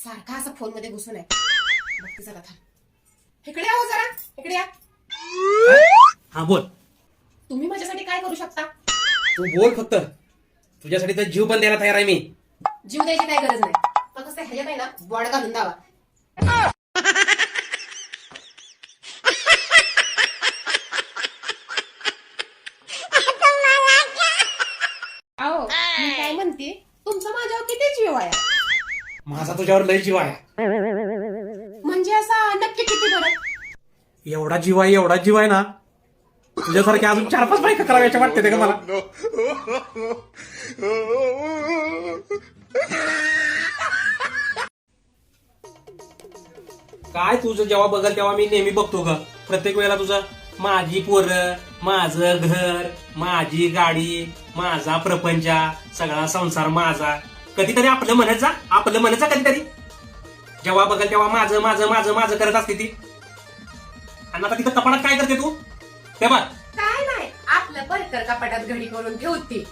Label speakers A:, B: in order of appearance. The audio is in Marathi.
A: सारखा असा फोनमध्ये घुसून आहे. बघते थांब इकडे या हो जरा. इकडे या.
B: हा बोल.
A: तुम्ही माझ्यासाठी काय करू शकता?
B: तू बोल फक्त. तुझ्यासाठी तर जीव पण द्यायला तयार आहे मी.
A: जीव द्यायची काय गरज नाही. फक्त ह्याच्यात आहे ना बॉड घालून अहो मी काय म्हणते तुमचा माझ्यावर किती जीव आहे?
B: माझा तुझ्यावर लय जीव आहे.
A: म्हणजे असा नक्की किती बरं?
B: एवढा जीव आहे एवढा जीव आहे ना तुझ्यासारखे अजून चार पाच बायका कराव्याच्या वाटते ते का मला? काय तुझं जेव्हा बघल तेव्हा मी नेहमी बघतो ग. प्रत्येक वेळेला तुझं माझी पोरं माझं घर माझी गाडी माझा प्रपंच सगळा संसार माझा. कधीतरी आपलं म्हणत जा आपलं म्हणत जा कधीतरी. जेव्हा बघल तेव्हा माझं माझं माझं माझं करत असते ती. आणि आता तिथं कपाडात काय करते तू? ते बघ.
A: काय नाही आपलं बरकर कपाटात घडी करून ठेवते.